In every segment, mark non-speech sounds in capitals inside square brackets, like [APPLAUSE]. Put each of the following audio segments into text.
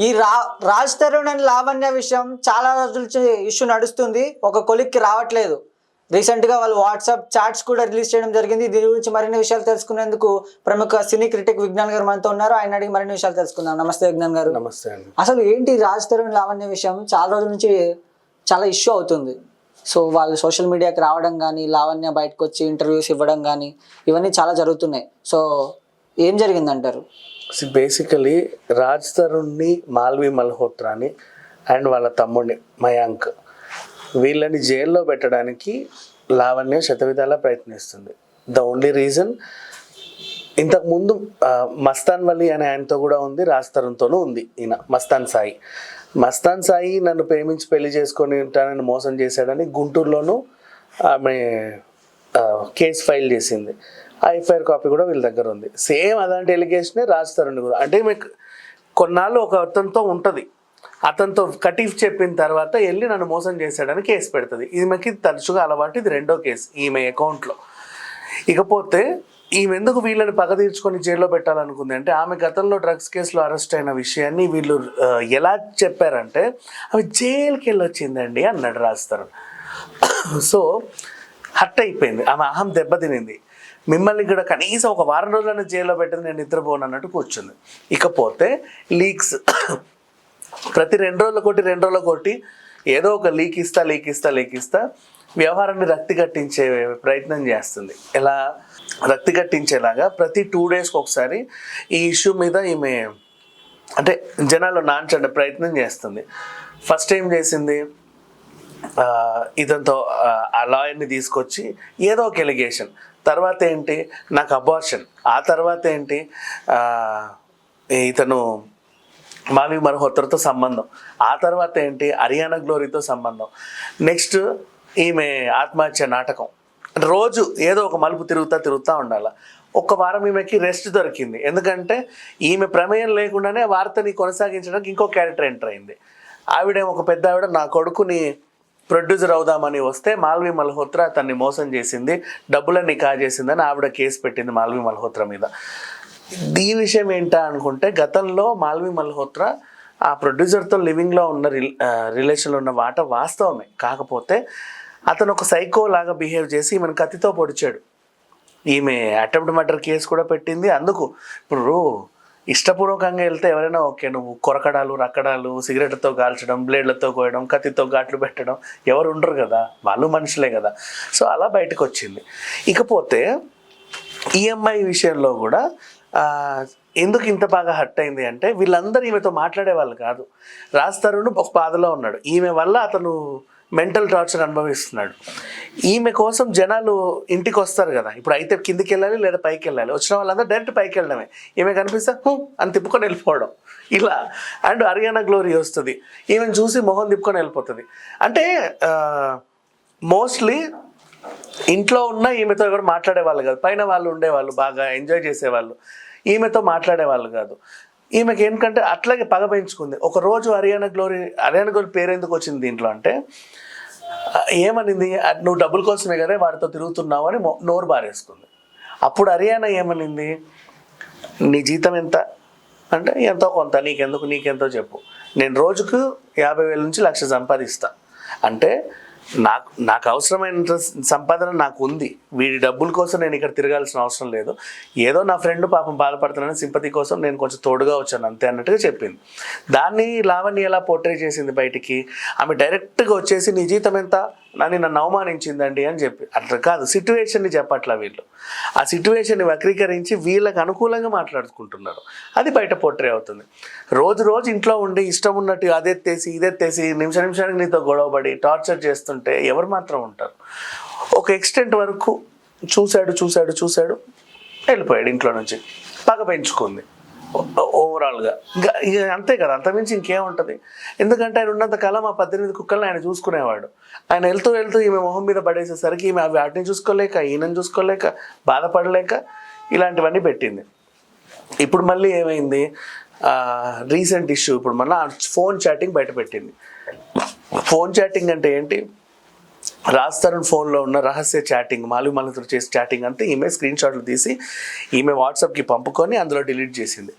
ఈ రా రాజ్ తరుణ్ అండ్ లావణ్య విషయం చాలా రోజుల నుంచి ఇష్యూ నడుస్తుంది. ఒక కొలిక్కి రావట్లేదు. రీసెంట్గా వాళ్ళు వాట్సాప్ చాట్స్ కూడా రిలీజ్ చేయడం జరిగింది. దీని గురించి మరిన్ని విషయాలు తెలుసుకునేందుకు ప్రముఖ సినీ క్రిటిక్ విజ్ఞాన్ గారు మనతో ఉన్నారు. ఆయన అడిగి మరిన్ని విషయాలు తెలుసుకుందాం. నమస్తే విజ్ఞాన్ గారు. నమస్తే అండి. అసలు ఏంటి రాజ్ తరుణ్ లావణ్య విషయం? చాలా రోజుల నుంచి చాలా ఇష్యూ అవుతుంది. సో వాళ్ళు సోషల్ మీడియాకి రావడం కానీ లావణ్య బయటకు వచ్చి ఇంటర్వ్యూస్ ఇవ్వడం కానీ ఇవన్నీ చాలా జరుగుతున్నాయి. సో ఏం జరిగిందంటారు? బేసికలీ రాజ్ తరుణ్ని మాల్వి మల్హోత్రాని అండ్ వాళ్ళ తమ్ముడిని మయాంక్ వీళ్ళని జైల్లో పెట్టడానికి లావణ్య శతవిధాలా ప్రయత్నిస్తుంది. ద ఓన్లీ రీజన్ ఇంతకుముందు మస్తాన్ వలి అనే ఆయనతో కూడా ఉంది రాజ్ తరుణ్తోనూ ఉంది ఈయన మస్తాన్ సాయి. మస్తాన్ సాయి నన్ను ప్రేమించి పెళ్ళి చేసుకొని ఉంటానని మోసం చేశాడని గుంటూరులోనూ ఆమె కేసు ఫైల్ చేసింది. ఆ ఎఫ్ఐఆర్ కాపీ కూడా వీళ్ళ దగ్గర ఉంది. సేమ్ అలాంటి ఎలిగేషనే రాజ్ తరుణ్ కూడా. అంటే మీకు కొన్నాళ్ళు ఒక అతనితో ఉంటుంది. అతనితో కటీఫ్ చెప్పిన తర్వాత వెళ్ళి నన్ను మోసం చేశాడని కేసు పెడుతుంది. ఈమెకి తరచుగా అలవాటు. ఇది రెండో కేసు ఈమె అకౌంట్లో ఇకపోతే ఈమె ఎందుకు వీళ్ళని పగ తీర్చుకొని జైల్లో పెట్టాలనుకుంది? అంటే ఆమె గతంలో డ్రగ్స్ కేసులో అరెస్ట్ అయిన విషయాన్ని వీళ్ళు ఎలా చెప్పారంటే అవి జైలుకి వెళ్ళొచ్చిందండి అన్నాడు రాస్తారు సో హట్ అయిపోయింది. ఆమె అహం దెబ్బతినింది. మిమ్మల్ని కూడా కనీసం ఒక వారం రోజులను జైల్లో పెట్టింది నేను నిద్రపోను అన్నట్టు కూర్చుంది. ఇకపోతే లీక్స్ [COUGHS] ప్రతి రెండు రోజుల కొట్టి రెండు రోజుల కొట్టి ఏదో ఒక లీక్ ఇస్తా లీక్ ఇస్తా లీక్ ఇస్తా వ్యవహారాన్ని రక్తి కట్టించే ప్రయత్నం చేస్తుంది. ఎలా? రక్తి కట్టించేలాగా ప్రతి టూ డేస్కి ఒకసారి ఈ ఇష్యూ మీద ఈమె అంటే జనాలు నాంచండి ప్రయత్నం చేస్తుంది. ఫస్ట్ ఏం చేసింది? ఇదంతో ఆ లాయర్ని తీసుకొచ్చి ఏదో ఒక ఎలిగేషన్. తర్వాత ఏంటి? నాకు అబార్షన్ ఆ తర్వాత ఏంటి? ఇతను మావి మరహోత్రతో సంబంధం. ఆ తర్వాత ఏంటి? హరియానా గ్లోరీతో సంబంధం. నెక్స్ట్ ఈమె ఆత్మహత్య నాటకం. అంటే రోజు ఏదో ఒక మలుపు తిరుగుతా తిరుగుతూ ఉండాలి. ఒక్క వారం ఈమెకి రెస్ట్ దొరికింది. ఎందుకంటే ఈమె ప్రమేయం లేకుండానే వార్తని కొనసాగించడానికి ఇంకో క్యారెక్టర్ ఎంటర్ అయింది. ఆవిడ ఒక పెద్ద ఆవిడ నా కొడుకుని ప్రొడ్యూసర్ అవుదామని వస్తే మాల్వి మల్హోత్రా అతన్ని మోసం చేసింది డబ్బులన్నీ కాజేసిందని ఆవిడ కేసు పెట్టింది మాల్వి మల్హోత్రా మీద. ఈ విషయం ఏంటా అనుకుంటే గతంలో మాల్వి మల్హోత్రా ఆ ప్రొడ్యూసర్తో లివింగ్లో ఉన్న రిలేషన్లో ఉన్న వాట వాస్తవమే. కాకపోతే అతను ఒక సైకో లాగా బిహేవ్ చేసి ఈమెను కత్తితో పొడిచాడు. ఈమె అటెంప్ట్ మర్డర్ కేసు కూడా పెట్టింది. అందుకు ఇప్పుడు ఇష్టపూర్వకంగా వెళ్తే ఎవరైనా ఓకే నువ్వు కొరకడాలు రక్కడాలు సిగరెట్లతో కాల్చడం బ్లేడ్లతో కోయడం కత్తితో ఘాట్లు పెట్టడం ఎవరు ఉండరు కదా వాళ్ళు మనుషులే కదా. సో అలా బయటకు వచ్చింది. ఇకపోతే ఈఎంఐ విషయంలో కూడా ఎందుకు ఇంత బాగా హట్ అయింది అంటే వీళ్ళందరూ ఈమెతో మాట్లాడే వాళ్ళు కాదు. రాజ్ తరుణ్ ఒక బాధలో ఉన్నాడు. ఈమె వల్ల అతను మెంటల్ టార్చర్ అనుభవిస్తున్నాడు. ఈమె కోసం జనాలు ఇంటికి వస్తారు కదా. ఇప్పుడు అయితే కిందికి వెళ్ళాలి లేదా పైకి వెళ్ళాలి వచ్చిన వాళ్ళందరూ డైరెక్ట్ పైకి వెళ్ళడమే ఈమె కనిపిస్తే "హూ" అని తిప్పుకొని వెళ్ళిపోవడం. ఇలా. అండ్ హర్యానా గ్లోరీ వస్తుంది. ఈమెను చూసి మొహం తిప్పుకొని వెళ్ళిపోతుంది. అంటే మోస్ట్లీ ఇంట్లో ఉన్న ఈమెతో కూడా మాట్లాడేవాళ్ళు కాదు. పైన వాళ్ళు ఉండేవాళ్ళు బాగా ఎంజాయ్ చేసేవాళ్ళు. ఈమెతో మాట్లాడేవాళ్ళు కాదు. ఈమెకి ఏంటంటే అట్లాగే పగ పెంచుకుంది. ఒక రోజు హర్యానా గ్లోరీ హర్యానా గ్లోరీ పేరు ఎందుకు వచ్చింది దీంట్లో అంటే ఏమనింది? నువ్వు డబ్బుల కోసమే కదా వాడితో తిరుగుతున్నావు అని నోరు బారేసుకుంది. అప్పుడు హర్యానా ఏమనింది? నీ జీతం ఎంత? అంటే ఎంతో కొంత నీకెందుకు నీకెంతో చెప్పు. నేను రోజుకు యాభై వేల నుంచి లక్ష సంపాదిస్తా. అంటే నాకు నాకు అవసరమైన సంపాదన నాకు ఉంది. వీడి డబ్బుల కోసం నేను ఇక్కడ తిరగాల్సిన అవసరం లేదు. ఏదో నా ఫ్రెండ్ పాపం బాధపడుతున్నాను సింపతి కోసం నేను కొంచెం తోడుగా వచ్చాను అంతే అన్నట్టుగా చెప్పింది. దాన్ని లావణ్య ఎలా పోర్ట్రే చేసింది బయటికి? ఆమె డైరెక్ట్గా వచ్చేసి నీ జీతం ఎంత? నన్ను నన్ను అవమానించిందండి అని చెప్పి. అట్లా కాదు సిట్యువేషన్ని చెప్పట్లా వీళ్ళు. ఆ సిట్యువేషన్ని వక్రీకరించి వీళ్ళకి అనుకూలంగా మాట్లాడుకుంటున్నారు. అది బయట పోట్రే అవుతుంది. రోజు రోజు ఇంట్లో ఉండి ఇష్టం ఉన్నట్టు అదెత్తేసి ఇదెత్తేసి నిమిష నిమిషానికి నీతో గొడవపడి టార్చర్ చేస్తుంటే ఎవరు మాత్రం ఉంటారు. ఒక ఎక్స్టెంట్ వరకు చూశాడు చూశాడు చూశాడు వెళ్ళిపోయాడు ఇంట్లో నుంచి. పగ పెంచుకుంది. ఓవరాల్గా ఇంకా ఇక అంతే కదా అంతమించి ఇంకేముంటుంది? ఎందుకంటే ఆయన ఉన్నంత కాలం ఆ పద్దెనిమిది కుక్కల్ని ఆయన చూసుకునేవాడు. ఆయన వెళ్తూ వెళ్తూ ఈమె మొహం మీద పడేసేసరికి ఈమె అవి వాటిని చూసుకోలేక ఈయనని చూసుకోలేక బాధపడలేక ఇలాంటివన్నీ పెట్టింది. ఇప్పుడు మళ్ళీ ఏమైంది? రీసెంట్ ఇష్యూ ఇప్పుడు మళ్ళీ ఫోన్ చాటింగ్ బయట పెట్టింది. ఫోన్ చాటింగ్ అంటే ఏంటి? రాజ్ తరుణ్ ఫోన్లో ఉన్న రహస్య చాటింగ్ మాలు మలతో చేసే చాటింగ్ అంతా ఈమె స్క్రీన్ షాట్లు తీసి ఈమె వాట్సాప్కి పంపుకొని అందులో డిలీట్ చేసింది.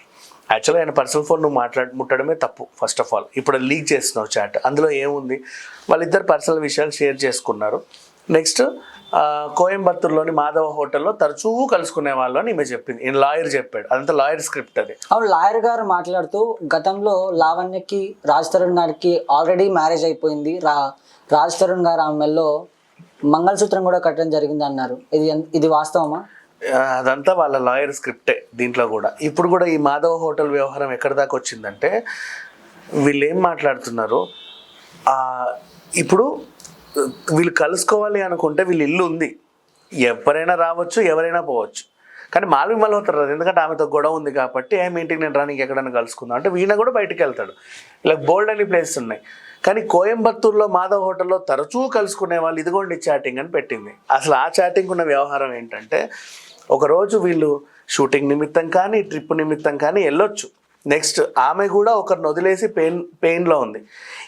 యాక్చువల్గా ఆయన పర్సనల్ ఫోన్ నువ్వు మాట్లాడి ముట్టడమే తప్పు ఫస్ట్ ఆఫ్ ఆల్ ఇప్పుడు లీక్ చేస్తున్నావు చాట్ అందులో ఏముంది? వాళ్ళిద్దరు పర్సనల్ విషయాలు షేర్ చేసుకున్నారు. నెక్స్ట్ కోయంబత్తూరులోని మాధవ హోటల్లో తరచూ కలుసుకునే వాళ్ళు అని ఈమె చెప్పింది. ఈయన లాయర్ చెప్పాడు. అదంతా లాయర్ స్క్రిప్ట్ అది. అవును లాయర్ గారు మాట్లాడుతూ గతంలో లావణ్యకి రాజ్ తరుణ్ గారికి ఆల్రెడీ మ్యారేజ్ అయిపోయింది. రా రాజ్ తరుణ్ గారు ఆమెలో మంగళసూత్రం కూడా కట్టడం జరిగింది అన్నారు. ఇది ఇది వాస్తవమా? అదంతా వాళ్ళ లాయర్ స్క్రిప్టే దీంట్లో కూడా. ఇప్పుడు కూడా ఈ మాధవ హోటల్ వ్యవహారం ఎక్కడి దాకా వచ్చిందంటే వీళ్ళు ఏం మాట్లాడుతున్నారు ఇప్పుడు వీళ్ళు కలుసుకోవాలి అనుకుంటే వీళ్ళు ఇల్లు ఉంది. ఎవరైనా రావచ్చు ఎవరైనా పోవచ్చు. కానీ మాల్వి మళ్ళీ రాదు ఎందుకంటే ఆమెతో గొడవ ఉంది కాబట్టి ఆమె ఇంటికి నేను రానికి ఎక్కడైనా కలుసుకుందాం. అంటే వీణ కూడా బయటికి వెళ్తాడు. ఇలా బోల్డ్ అని ప్లేసెస్ ఉన్నాయి. కానీ కోయంబత్తూరులో మాధవ్ హోటల్లో తరచూ కలుసుకునే వాళ్ళు ఇదిగోండి చాటింగ్ అని పెట్టింది. అసలు ఆ చాటింగ్ ఉన్న వ్యవహారం ఏంటంటే ఒకరోజు వీళ్ళు షూటింగ్ నిమిత్తం కానీ ట్రిప్ నిమిత్తం కానీ వెళ్ళొచ్చు. నెక్స్ట్ ఆమె కూడా ఒకరిని వదిలేసి పెయిన్ పెయిన్లో ఉంది.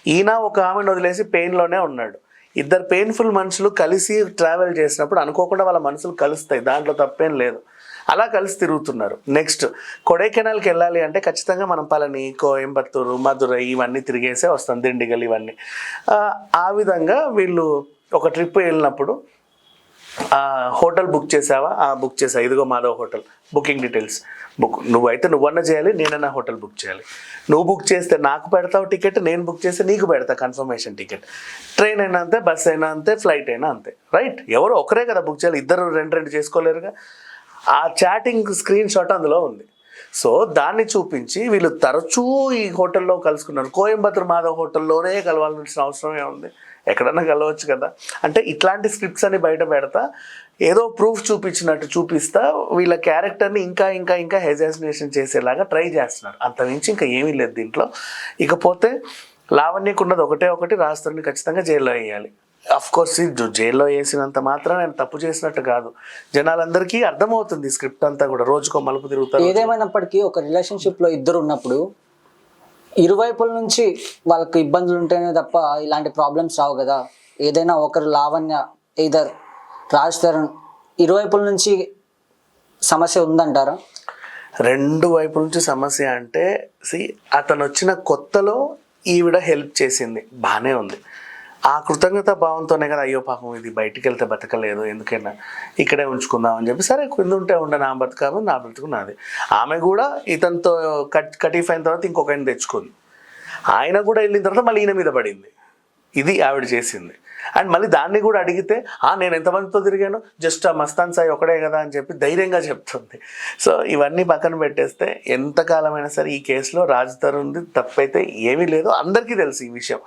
ఈయన ఒక ఆమెను వదిలేసి పెయిన్లోనే ఉన్నాడు. ఇద్దరు పెయిన్ఫుల్ మనుషులు కలిసి ట్రావెల్ చేసినప్పుడు అనుకోకుండా వాళ్ళ మనసులు కలుస్తాయి. దాంట్లో తప్పేం లేదు. అలా కలిసి తిరుగుతున్నారు. నెక్స్ట్ కొడైకెనాల్కి వెళ్ళాలి అంటే ఖచ్చితంగా మనం పళని కోయంబత్తూరు మధురై ఇవన్నీ తిరిగేసే వస్తాం. దిండిగల్ ఇవన్నీ. ఆ, విధంగా వీళ్ళు ఒక ట్రిప్ వెళ్ళినప్పుడు హోటల్ బుక్ చేసావా? ఆ బుక్ చేసా. ఇదిగో Madhav hotel. Booking details. Book నువ్వైతే నువ్వన్నా చేయాలి నేనన్నా హోటల్ బుక్ చేయాలి. నువ్వు బుక్ చేస్తే నాకు పెడతావు టికెట్ నేను బుక్ చేస్తే నీకు పెడతా కన్ఫర్మేషన్ టికెట్. ట్రైన్ అయినా అంతే బస్ అయినా అంతే ఫ్లైట్ అయినా అంతే. రైట్? ఎవరు ఒకరే కదా బుక్ చేయాలి. ఇద్దరు రెండు రెండు చేసుకోలేరుగా. ఆ చాటింగ్ స్క్రీన్ షాట్ అందులో ఉంది. సో దాన్ని చూపించి వీళ్ళు తరచూ ఈ హోటల్లో కలుసుకున్నారు. కోయంబత్తూర్ మాధవ్ హోటల్లోనే కలవాల్సిన అవసరం ఏముంది? ఎక్కడన్నా కలవచ్చు కదా. అంటే ఇట్లాంటి స్క్రిప్ట్స్ అని బయట పెడతా ఏదో ప్రూఫ్ చూపించినట్టు చూపిస్తా వీళ్ళ క్యారెక్టర్ని ఇంకా ఇంకా ఇంకా హెజాసినేషన్ చేసేలాగా ట్రై చేస్తున్నారు. అంతమించి ఇంకా ఏమీ లేదు దీంట్లో. ఇకపోతే లావణ్యకు ఉన్నది ఒకటే ఒకటి రాస్తారని ఖచ్చితంగా జైల్లో వేయాలి. అఫ్ కోర్స్ జైల్లో వేసినంత మాత్రం నేను తప్పు చేసినట్టు కాదు. జనాలందరికీ అర్థమవుతుంది స్క్రిప్ట్ అంతా కూడా. రోజుకో మలుపు తిరుగుతారు ఏదేమైనప్పటికీ ఒక రిలేషన్షిప్లో ఇద్దరు ఉన్నప్పుడు ఇరువైపుల నుంచి వాళ్ళకి ఇబ్బందులు ఉంటేనే తప్ప ఇలాంటి ప్రాబ్లమ్స్ రావు కదా. ఏదైనా ఒకరు లావణ్య ఇదర్ రాజ్ తరుణ్ ఇరువైపుల నుంచి సమస్య ఉందంటారా? రెండు వైపుల నుంచి సమస్య అంటే సి అతను వచ్చిన కొత్తలో ఈవిడ హెల్ప్ చేసింది. బాగానే ఉంది. ఆ కృతజ్ఞత భావంతోనే కదా అయ్యో పాపం ఇది బయటికి వెళ్తే బతకలేదు ఎందుకైనా ఇక్కడే ఉంచుకుందాం అని చెప్పి సరే కింద ఉంటే ఉండే నా బతకాము నా బ్రతుకు నాది. ఆమె కూడా ఇతనితో కట్ కటీఫ్ అయిన తర్వాత ఇంకొక ఆయన తెచ్చుకుంది. ఆయన కూడా వెళ్ళిన తర్వాత మళ్ళీ ఈయన మీద పడింది. ఇది ఆవిడ చేసింది. అండ్ మళ్ళీ దాన్ని కూడా అడిగితే ఆ నేను ఎంతమందితో తిరిగాను? జస్ట్ ఆ మస్తాన్ సాయి ఒకడే కదా అని చెప్పి ధైర్యంగా చెప్తుంది. సో ఇవన్నీ పక్కన పెట్టేస్తే ఎంతకాలమైనా సరే ఈ కేసులో రాజ్ తరుణ్ది తప్పైతే ఏమీ లేదు. అందరికీ తెలుసు ఈ విషయం.